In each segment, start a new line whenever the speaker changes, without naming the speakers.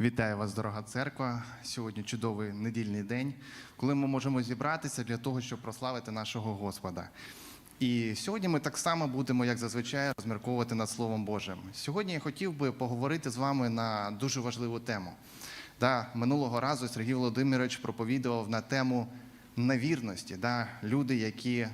Вітаю вас, дорога церква. Сьогодні чудовий недільний день, коли ми можемо зібратися для того, щоб прославити нашого Господа. І сьогодні ми так само будемо, як зазвичай, розмірковувати над Словом Божим. Сьогодні я хотів би поговорити з вами на дуже важливу тему. Да, минулого разу Сергій Володимирович проповідував на тему невірності. Да, люди, які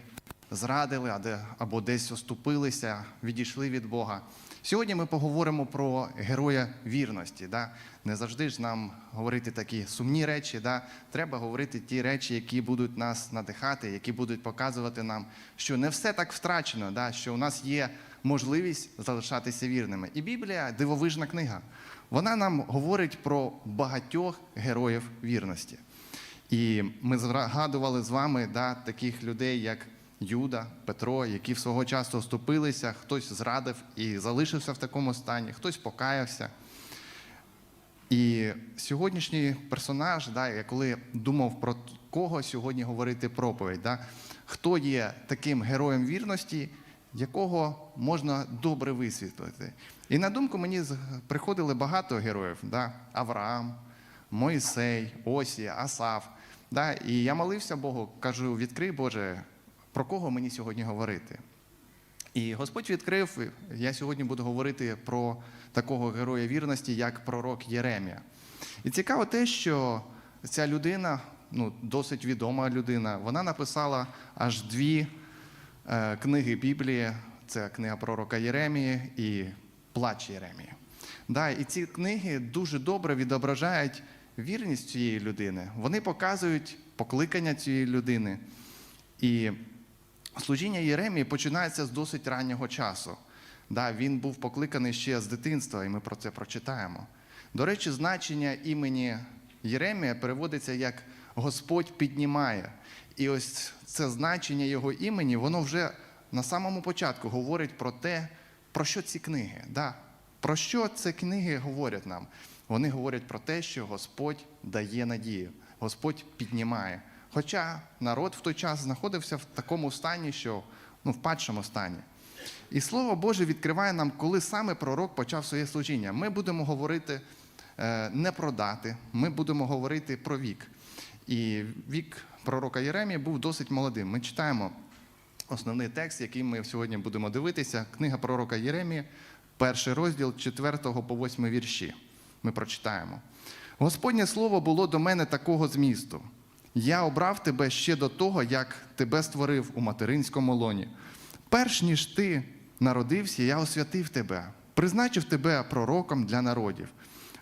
зрадили або десь оступилися, відійшли від Бога. Сьогодні ми поговоримо про героя вірності. Да? Не завжди ж нам говорити такі сумні речі. Да? Треба говорити ті речі, які будуть нас надихати, які будуть показувати нам, що не все так втрачено, да? що у нас є можливість залишатися вірними. І Біблія дивовижна книга. Вона нам говорить про багатьох героїв вірності. І ми згадували з вами да, таких людей, як Юда, Петро, які в свого часу оступилися, хтось зрадив і залишився в такому стані, хтось покаявся. І сьогоднішній персонаж, да, я коли думав про кого сьогодні говорити проповідь, да, хто є таким героєм вірності, якого можна добре висвітлити. І на думку мені приходили багато героїв: да, Авраам, Мойсей, Осія, Асав. Да, і я молився Богу, кажу: відкрий Боже, про кого мені сьогодні говорити? І Господь відкрив, я сьогодні буду говорити про такого героя вірності, як пророк Єремія. І цікаво те, що ця людина, ну, досить відома людина, вона написала аж дві е, книги Біблії: це книга пророка Єремії і Плач Єремії. Да, і ці книги дуже добре відображають вірність цієї людини. Вони показують покликання цієї людини. І служіння Єремії починається з досить раннього часу. Да, він був покликаний ще з дитинства, і ми про це прочитаємо. До речі, значення імені Єремія переводиться як Господь піднімає. І ось це значення його імені, воно вже на самому початку говорить про те, про що ці книги. Да? Про що ці книги говорять нам? Вони говорять про те, що Господь дає надію, Господь піднімає. Хоча народ в той час знаходився в такому стані, що ну, в падшому стані. І Слово Боже відкриває нам, коли саме пророк почав своє служіння. Ми будемо говорити е, не про дати, ми будемо говорити про вік. І вік пророка Єремії був досить молодим. Ми читаємо основний текст, який ми сьогодні будемо дивитися. Книга пророка Єремії, перший розділ 4 по 8 вірші. Ми прочитаємо. Господнє слово було до мене такого змісту. Я обрав тебе ще до того, як тебе створив у материнському лоні. Перш ніж ти народився, я освятив тебе, призначив тебе пророком для народів.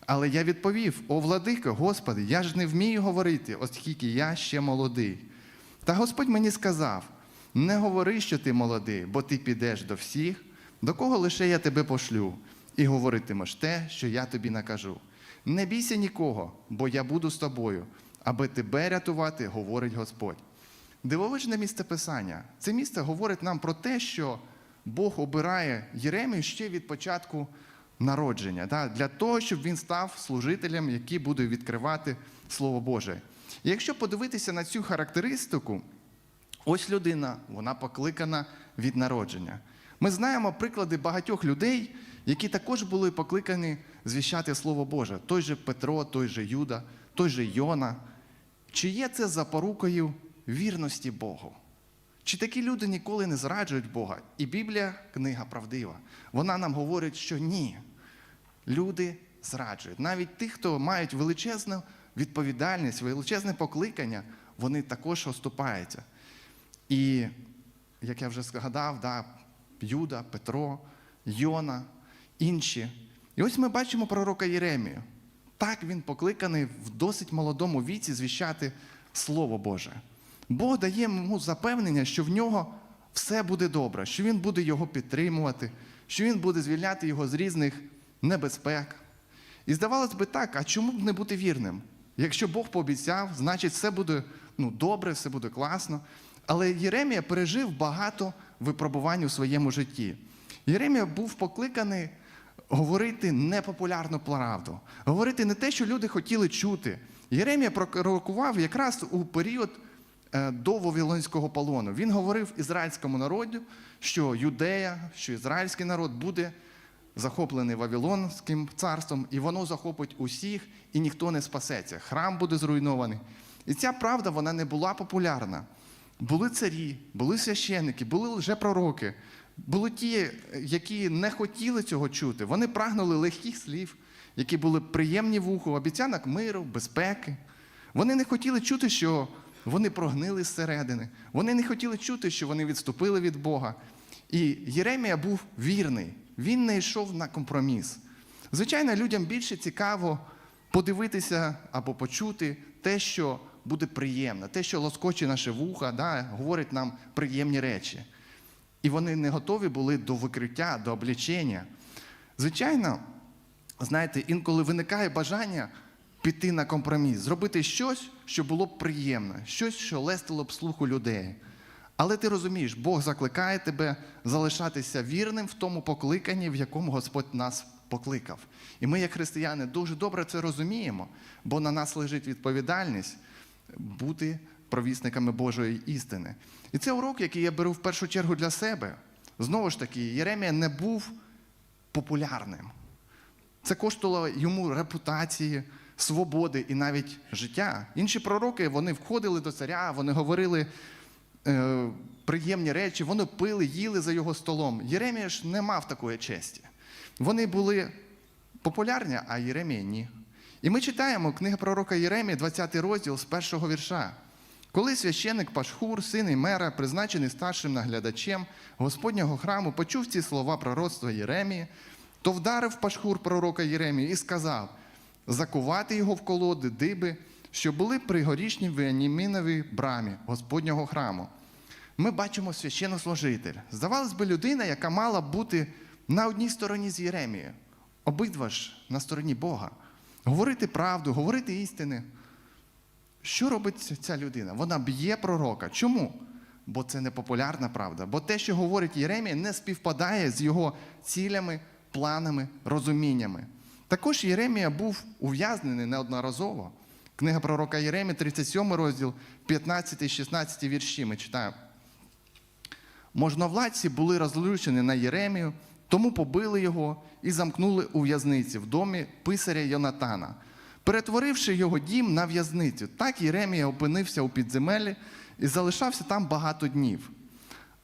Але я відповів: О, владико, Господи, я ж не вмію говорити, оскільки я ще молодий. Та Господь мені сказав: не говори, що ти молодий, бо ти підеш до всіх, до кого лише я тебе пошлю, і говоритимеш те, що я тобі накажу. Не бійся нікого, бо я буду з тобою, аби тебе рятувати, говорить Господь. Дивовижне місце Писання. Це місце говорить нам про те, що Бог обирає Єремію ще від початку народження, для того, щоб він став служителем, який буде відкривати Слово Боже. І якщо подивитися на цю характеристику, ось людина, вона покликана від народження. Ми знаємо приклади багатьох людей, які також були покликані звіщати Слово Боже. Той же Петро, той же Юда, той же Йона. Чи є це запорукою вірності Богу? Чи такі люди ніколи не зраджують Бога? І Біблія книга правдива. Вона нам говорить, що ні. Люди зраджують. Навіть ті, хто мають величезну відповідальність, величезне покликання, вони також оступаються. І, як я вже згадав, да, Юда, Петро, Йона, інші. І ось ми бачимо пророка Єремію. Так він покликаний в досить молодому віці звіщати Слово Боже. Бог дає йому запевнення, що в нього все буде добре, що він буде його підтримувати, що він буде звільняти його з різних небезпек. І здавалось би так, а чому б не бути вірним? Якщо Бог пообіцяв, значить все буде ну, добре, все буде класно. Але Єремія пережив багато випробувань у своєму житті. Єремія був покликаний говорити непопулярну правду, говорити не те, що люди хотіли чути. Єремія пророкував якраз у період е, до Вавилонського полону. Він говорив ізраїльському народу, що юдея, що ізраїльський народ буде захоплений Вавилонським царством, і воно захопить усіх, і ніхто не спасеться. Храм буде зруйнований. І ця правда вона не була популярна. Були царі, були священники, були лжепророки, були ті, які не хотіли цього чути. Вони прагнули легких слів, які були приємні вуху, обіцянок миру, безпеки. Вони не хотіли чути, що вони прогнили зсередини. Вони не хотіли чути, що вони відступили від Бога. І Єремія був вірний, він не йшов на компроміс. Звичайно, людям більше цікаво подивитися або почути те, що буде приємно, те, що лоскоче наше вуха, да, говорить нам приємні речі. І вони не готові були до викриття, до облічення. Звичайно, знаєте, інколи виникає бажання піти на компроміс, зробити щось, що було б приємно, щось, що лестило б слуху людей. Але ти розумієш, Бог закликає тебе залишатися вірним в тому покликанні, в якому Господь нас покликав. І ми, як християни, дуже добре це розуміємо, бо на нас лежить відповідальність бути провісниками Божої істини. І це урок, який я беру в першу чергу для себе. Знову ж таки, Єремія не був популярним. Це коштувало йому репутації, свободи і навіть життя. Інші пророки вони входили до царя, вони говорили е, приємні речі, вони пили, їли за його столом. Єремія ж не мав такої честі. Вони були популярні, а Єремія ні. І ми читаємо книга пророка Єремії, 20 розділ з першого вірша. Коли священик Пашхур, син Імера, призначений старшим наглядачем Господнього храму, почув ці слова пророцтва Єремії, то вдарив Пашхур пророка Єремії і сказав: закувати його в колоди, диби, що були при горішній Веаніміновій брамі Господнього храму. Ми бачимо священнослужитель. Здавалось би, людина, яка мала бути на одній стороні з Єремією, обидва ж на стороні Бога. Говорити правду, говорити істини. Що робить ця людина? Вона б'є пророка. Чому? Бо це не популярна правда. Бо те, що говорить Єремія, не співпадає з його цілями, планами, розуміннями. Також Єремія був ув'язнений неодноразово. Книга пророка Єремія, 37 розділ, 15 16 вірші. Ми читаємо. Можновладці були розлючені на Єремію, тому побили його і замкнули у в'язниці в домі писаря Йонатана, перетворивши його дім на в'язницю. Так Єремія опинився у підземеллі і залишався там багато днів.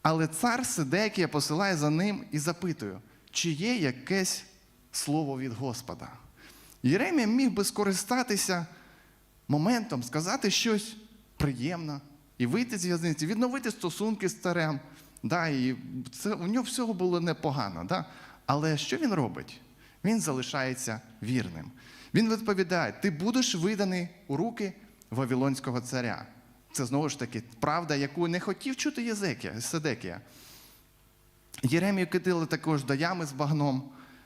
Але цар Сидекія посилає за ним і запитує, чи є якесь слово від Господа. Єремія міг би скористатися моментом, сказати щось приємне і вийти з в'язниці, відновити стосунки з царем. Да, і це, у нього всього було непогано. Да? Але що він робить? Він залишається вірним. Він відповідає: ти будеш виданий у руки Вавилонського царя. Це знову ж таки правда, яку не хотів чути Єзекія, Седекія. Єремію кидали також до ями з багном,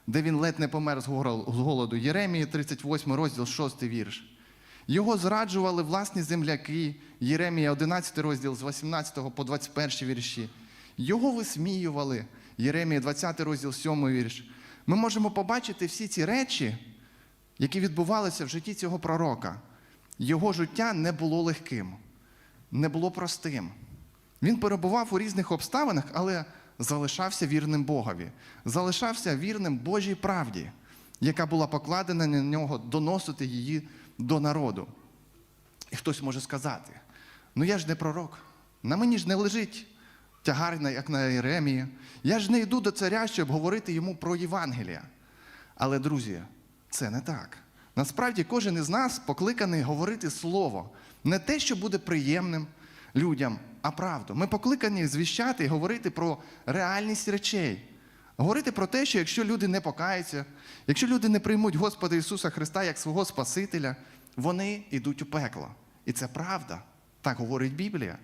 де він ледь не помер з голоду. Єремії, 38 розділ, 6 вірш. Його зраджували власні земляки. Єремія, 11 розділ з 18 по 21 вірші. Його висміювали. Єремія, 20 розділ, 7 вірш. Ми можемо побачити всі ці речі, які відбувалися в житті цього пророка. Його життя не було легким, не було простим. Він перебував у різних обставинах, але залишався вірним Богові, залишався вірним Божій правді, яка була покладена на нього доносити її до народу. І хтось може сказати: ну я ж не пророк, на мені ж не лежить тягар, на- як на Єремії. Я ж не йду до царя, щоб говорити йому про Євангелія. Але, друзі, це не так. Насправді кожен із нас покликаний говорити слово, не те, що буде приємним людям, а правду. Ми покликані звіщати і говорити про реальність речей. Говорити про те, що якщо люди не покаються, якщо люди не приймуть Господа Ісуса Христа як свого Спасителя, вони йдуть у пекло. І це правда. Так говорить Біблія.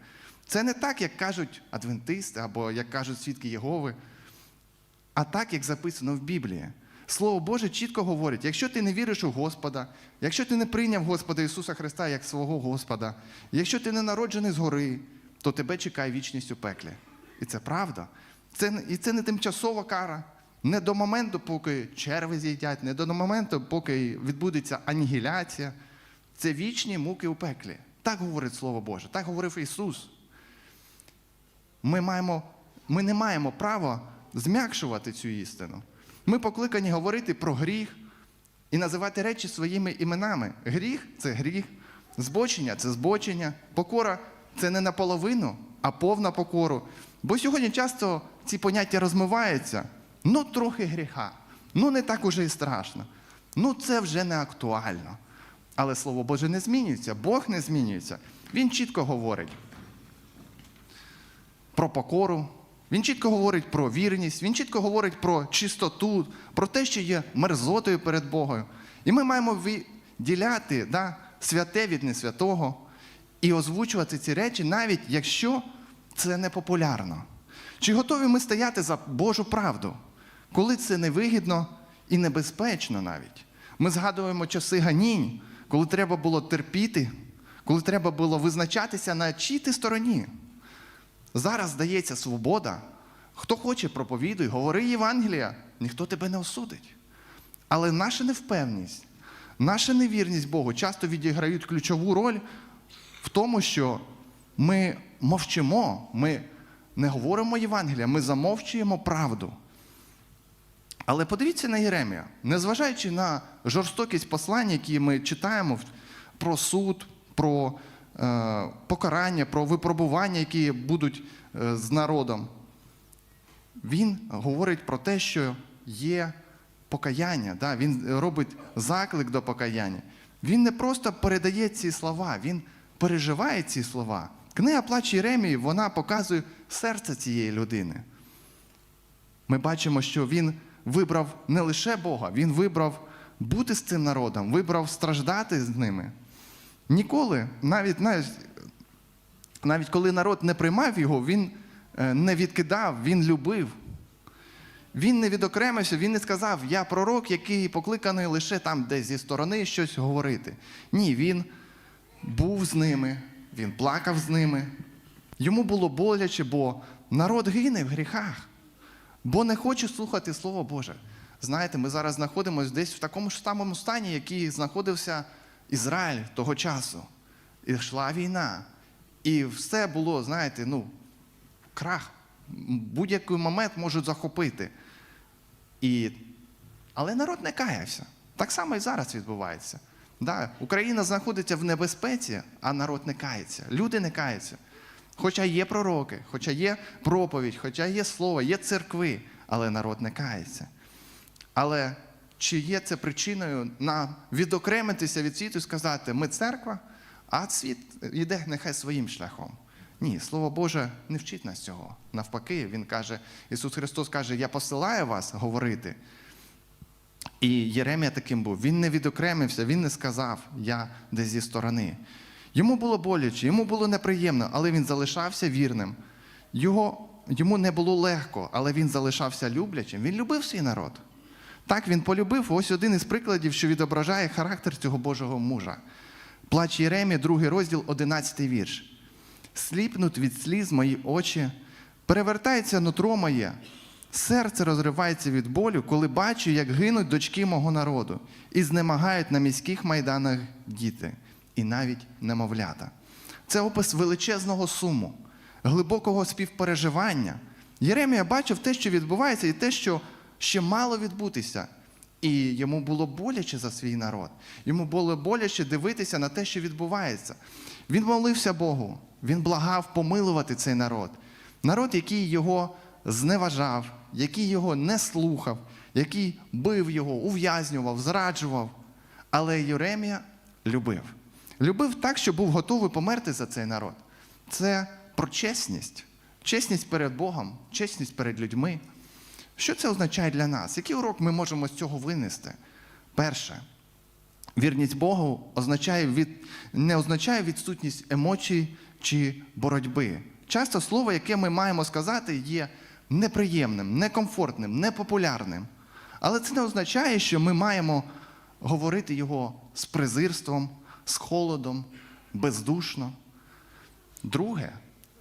Це не так, як кажуть адвентисти або як кажуть свідки Єгови, а так, як записано в Біблії. Слово Боже чітко говорить: якщо ти не віриш у Господа, якщо ти не прийняв Господа Ісуса Христа як свого Господа, якщо ти не народжений згори, то тебе чекає вічність у пеклі. І це правда. Це, і це не тимчасова кара. Не до моменту, поки черви з'їдять, не до моменту, поки відбудеться анігіляція. Це вічні муки у пеклі. Так говорить Слово Боже, так говорив Ісус. Ми, маємо, ми не маємо права зм'якшувати цю істину. Ми покликані говорити про гріх і називати речі своїми іменами. Гріх це гріх, збочення це збочення, покора це не наполовину, а повна покору. Бо сьогодні часто ці поняття розмиваються. Ну, трохи гріха, ну не так уже і страшно. Ну, це вже не актуально. Але Слово Боже не змінюється, Бог не змінюється. Він чітко говорить про покору, він чітко говорить про вірність, він чітко говорить про чистоту, про те, що є мерзотою перед Богом. І ми маємо відділяти да, святе від несвятого і озвучувати ці речі, навіть якщо це не популярно. Чи готові ми стояти за Божу правду, коли це невигідно і небезпечно навіть? Ми згадуємо часи ганінь, коли треба було терпіти, коли треба було визначатися на чій ти стороні. Зараз здається свобода. Хто хоче, проповідуй, говори Євангелія, ніхто тебе не осудить. Але наша невпевність, наша невірність Богу часто відіграють ключову роль в тому, що ми мовчимо, ми не говоримо Євангелія, ми замовчуємо правду. Але подивіться на Єремія, незважаючи на жорстокість послань, які ми читаємо про суд, про покарання, про випробування, які будуть е, з народом, він говорить про те, що є покаяння. Да? Він робить заклик до покаяння. Він не просто передає ці слова, він переживає ці слова. Книга плач Єремії, вона показує серце цієї людини. Ми бачимо, що він вибрав не лише Бога, він вибрав бути з цим народом, вибрав страждати з ними. Ніколи, навіть, навіть, навіть коли народ не приймав його, він е, не відкидав, він любив. Він не відокремився, він не сказав, я пророк, який покликаний лише там десь зі сторони щось говорити. Ні, він був з ними, він плакав з ними. Йому було боляче, бо народ гине в гріхах, бо не хоче слухати Слово Боже. Знаєте, ми зараз знаходимося десь в такому ж самому стані, який знаходився Ізраїль того часу. І йшла війна. І все було, знаєте, ну, крах. Будь-який момент можуть захопити. І... Але народ не каявся. Так само і зараз відбувається. Да, Україна знаходиться в небезпеці, а народ не кається. Люди не каються. Хоча є пророки, хоча є проповідь, хоча є слово, є церкви, але народ не кається. Але чи є це причиною нам відокремитися від світу і сказати, ми церква, а світ йде нехай своїм шляхом? Ні, Слово Боже не вчить нас цього. Навпаки, Він каже, Ісус Христос каже, я посилаю вас говорити. І Єремія таким був. Він не відокремився, він не сказав, я десь зі сторони. Йому було боляче, йому було неприємно, але він залишався вірним. Його, йому не було легко, але він залишався люблячим. Він любив свій народ. Так він полюбив. Ось один із прикладів, що відображає характер цього Божого мужа. Плач Єремія, другий розділ, 11 вірш. Сліпнуть від сліз мої очі, перевертається нутро моє, серце розривається від болю, коли бачу, як гинуть дочки мого народу, і знемагають на міських майданах діти, і навіть немовлята. Це опис величезного суму, глибокого співпереживання. Єремія бачив те, що відбувається, і те, що ще мало відбутися. І йому було боляче за свій народ. Йому було боляче дивитися на те, що відбувається. Він молився Богу, він благав помилувати цей народ. Народ, який його зневажав, який його не слухав, який бив його, ув'язнював, зраджував. Але Єремія любив. Любив так, що був готовий померти за цей народ. Це про чесність. Чесність перед Богом, чесність перед людьми. Що це означає для нас? Який урок ми можемо з цього винести? Перше, вірність Богу означає від, не означає відсутність емоцій чи боротьби. Часто слово, яке ми маємо сказати, є неприємним, некомфортним, непопулярним. Але це не означає, що ми маємо говорити його з презирством, з холодом, бездушно. Друге,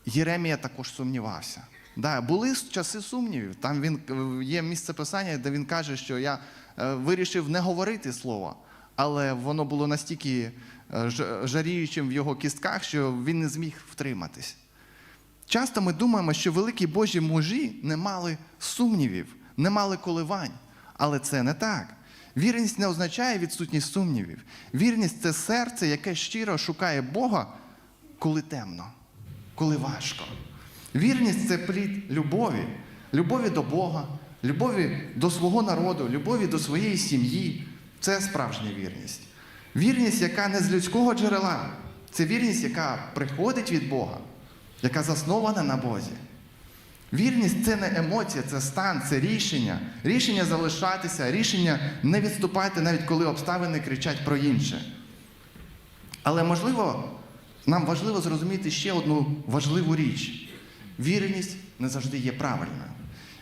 Єремія також сумнівався. Да, були часи сумнівів. Там він є місце писання, де він каже, що я е, вирішив не говорити слово, але воно було настільки е, жаріючим в його кістках, що він не зміг втриматись. Часто ми думаємо, що великі Божі мужі не мали сумнівів, не мали коливань. Але це не так. Вірність не означає відсутність сумнівів. Вірність це серце, яке щиро шукає Бога, коли темно, коли важко. Вірність це плід любові, любові до Бога, любові до свого народу, любові до своєї сім'ї. Це справжня вірність. Вірність, яка не з людського джерела, це вірність, яка приходить від Бога, яка заснована на Бозі. Вірність це не емоція, це стан, це рішення. Рішення залишатися, рішення не відступати, навіть коли обставини кричать про інше. Але можливо, нам важливо зрозуміти ще одну важливу річ: вірність не завжди є правильною.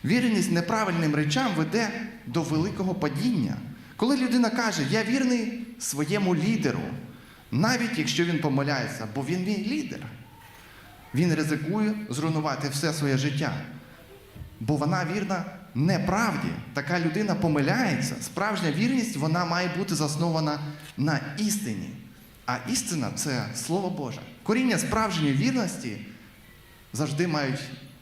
Вірність неправильним речам веде до великого падіння. Коли людина каже, я вірний своєму лідеру, навіть якщо він помиляється, бо він мій лідер. Він ризикує зруйнувати все своє життя. Бо вона вірна неправді. Така людина помиляється. Справжня вірність вона має бути заснована на істині. А істина це Слово Боже. Коріння справжньої вірності завжди мають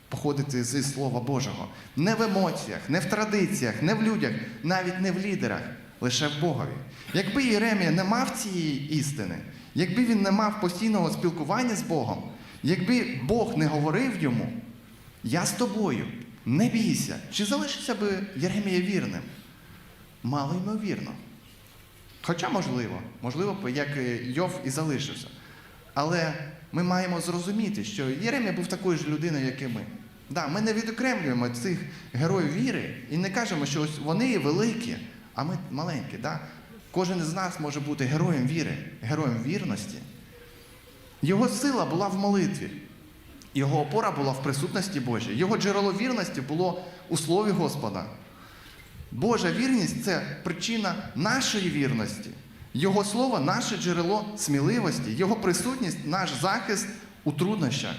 походити зі Слова Божого. Не в емоціях, не в традиціях, не в людях, навіть не в лідерах, лише в Богові. Якби Єремія не мав цієї істини, якби він не мав постійного спілкування з Богом, якби Бог не говорив йому, я з тобою, не бійся, чи залишився би Єремія вірним? Мало ймовірно. Хоча можливо, можливо, як Йов і залишився. Але ми маємо зрозуміти, що Єремія був такою ж людиною, як і ми. Да, ми не відокремлюємо цих героїв віри і не кажемо, що ось вони великі, а ми маленькі. Да? Кожен з нас може бути героєм віри, героєм вірності. Його сила була в молитві, його опора була в присутності Божій, його джерело вірності було у Слові Господа. Божа вірність це причина нашої вірності. Його слово наше джерело сміливості, Його присутність наш захист у труднощах.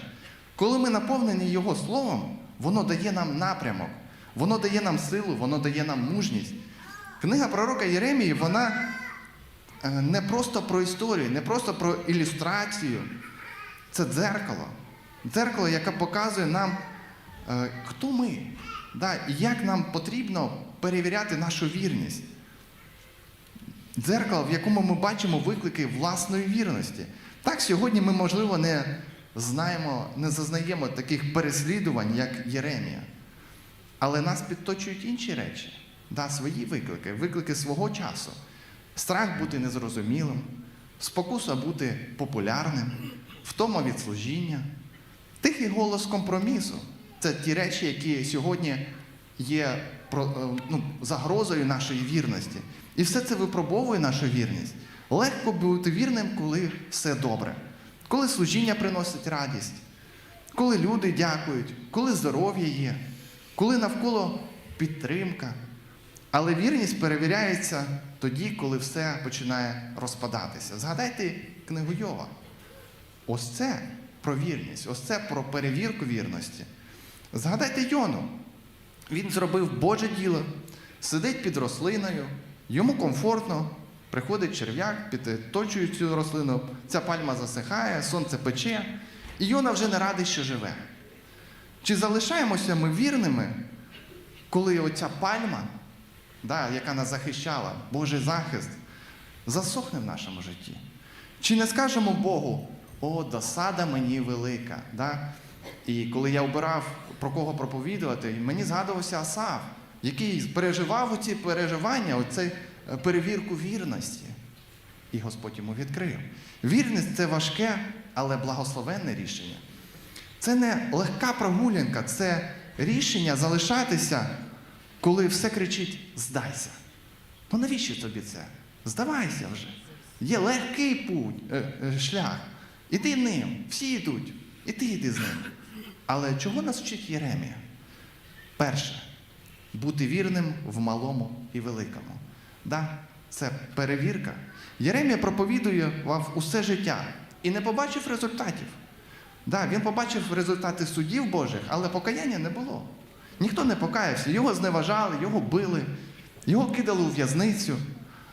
Коли ми наповнені Його словом, воно дає нам напрямок, воно дає нам силу, воно дає нам мужність. Книга пророка Єремії, вона е, не просто про історію, не просто про ілюстрацію. Це дзеркало. Дзеркало, яке показує нам, е, хто ми, і як нам потрібно перевіряти нашу вірність. Дзеркало, в якому ми бачимо виклики власної вірності. Так, сьогодні ми, можливо, не знаємо, не зазнаємо таких переслідувань, як Єремія. Але нас підточують інші речі, да, свої виклики, виклики свого часу. Страх бути незрозумілим, спокуса бути популярним, втома від служіння, тихий голос компромісу. Це ті речі, які сьогодні є е, ну, загрозою нашої вірності. І все це випробовує нашу вірність. Легко бути вірним, коли все добре, коли служіння приносить радість, коли люди дякують, коли здоров'я є, коли навколо підтримка. Але вірність перевіряється тоді, коли все починає розпадатися. Згадайте книгу Йова. Ось це про вірність, ось це про перевірку вірності. Згадайте Йону. Він зробив Боже діло, сидить під рослиною, йому комфортно, приходить черв'як, підточує цю рослину, ця пальма засихає, сонце пече, і Йона вже не радий, що живе. Чи залишаємося ми вірними, коли оця пальма, да, яка нас захищала, Божий захист, засохне в нашому житті? Чи не скажемо Богу, о, досада мені велика. Да? І коли я обирав, про кого проповідувати, мені згадувався Асав, який переживав оці переживання, оцю е, перевірку вірності. І Господь йому відкрив. Вірність це важке, але благословенне рішення. Це не легка прогулянка, це рішення залишатися, коли все кричить здайся. Ну навіщо тобі це? Здавайся вже. Є легкий путь, е, е, шлях. Іди ним, всі йдуть, і ти йди з ним. Але чого нас вчить Єремія? Перше, бути вірним в малому і великому. Да, це перевірка. Єремія проповідував усе життя і не побачив результатів. Да, він побачив результати судів Божих, але покаяння не було. Ніхто не покаявся, його зневажали, його били, його кидали у в'язницю.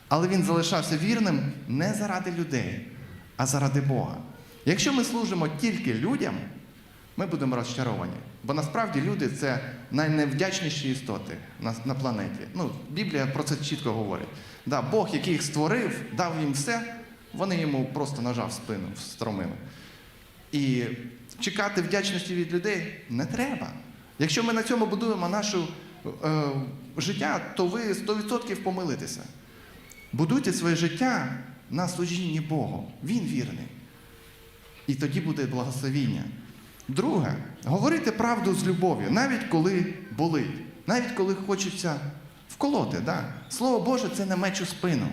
Але він залишався вірним не заради людей, а заради Бога. Якщо ми служимо тільки людям, ми будемо розчаровані. Бо насправді люди це найневдячніші істоти на, на планеті. Ну, Біблія про це чітко говорить. Да, Бог, який їх створив, дав їм все, вони йому просто ножа в спину встромили. І чекати вдячності від людей не треба. Якщо ми на цьому будуємо наше життя, то ви 100% помилитеся. Будуйте своє життя на служінні Богу. Він вірний. І тоді буде благословіння. Друге, говорити правду з любов'ю, навіть коли болить, навіть коли хочеться вколоти. Да? Слово Боже це не меч у спину,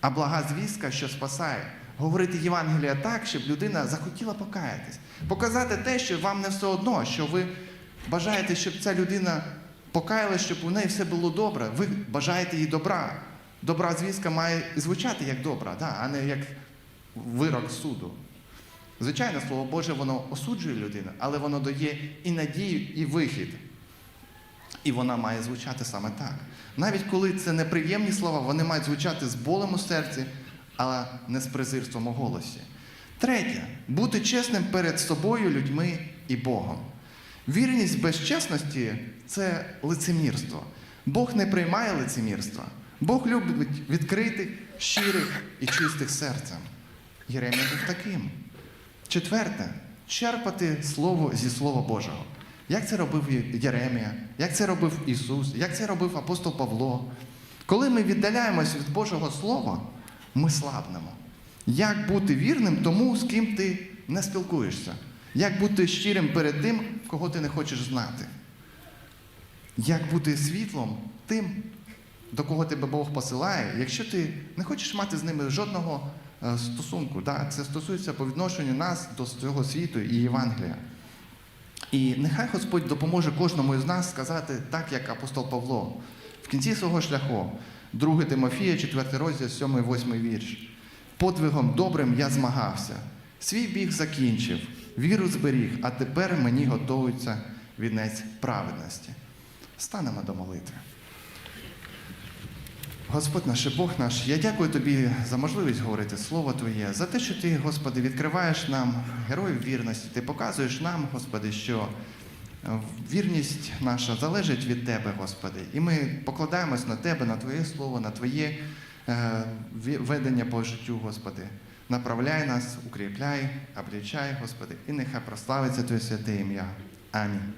а блага звістка, що спасає. Говорити Євангелія так, щоб людина захотіла покаятись. Показати те, що вам не все одно, що ви бажаєте, щоб ця людина покаялась, щоб у неї все було добре. Ви бажаєте їй добра. Добра звістка має звучати як добра, да? а не як вирок суду. Звичайно, слово Боже, воно осуджує людину, але воно дає і надію, і вихід. І вона має звучати саме так. Навіть коли це неприємні слова, вони мають звучати з болем у серці, але не з презирством у голосі. Третє бути чесним перед собою, людьми і Богом. Вірність без чесності це лицемірство. Бог не приймає лицемірства. Бог любить відкритих, щирих і чистих серцем. Єремія був таким. Четверте черпати слово зі Слова Божого. Як це робив Єремія, як це робив Ісус, як це робив апостол Павло. Коли ми віддаляємось від Божого Слова, ми слабнемо. Як бути вірним тому, з ким ти не спілкуєшся? Як бути щирим перед тим, кого ти не хочеш знати? Як бути світлом тим, до кого тебе Бог посилає, якщо ти не хочеш мати з ними жодного стосунку. Да? Це стосується по відношенню нас до цього світу і Євангелія. І нехай Господь допоможе кожному із нас сказати так, як апостол Павло, в кінці свого шляху, 2 Тимофія, 4 розділ, 7, 8 вірш. Подвигом добрим я змагався, свій біг закінчив, віру зберіг, а тепер мені готується вінець праведності. Станемо до молитви. Господь наш Бог наш, я дякую тобі за можливість говорити Слово Твоє, за те, що ти, Господи, відкриваєш нам героїв вірності. Ти показуєш нам, Господи, що вірність наша залежить від Тебе, Господи. І ми покладаємось на Тебе, на Твоє Слово, на Твоє е, ведення по життю, Господи. Направляй нас, укріпляй, облічай, Господи, і нехай прославиться Твоє святе ім'я. Амінь.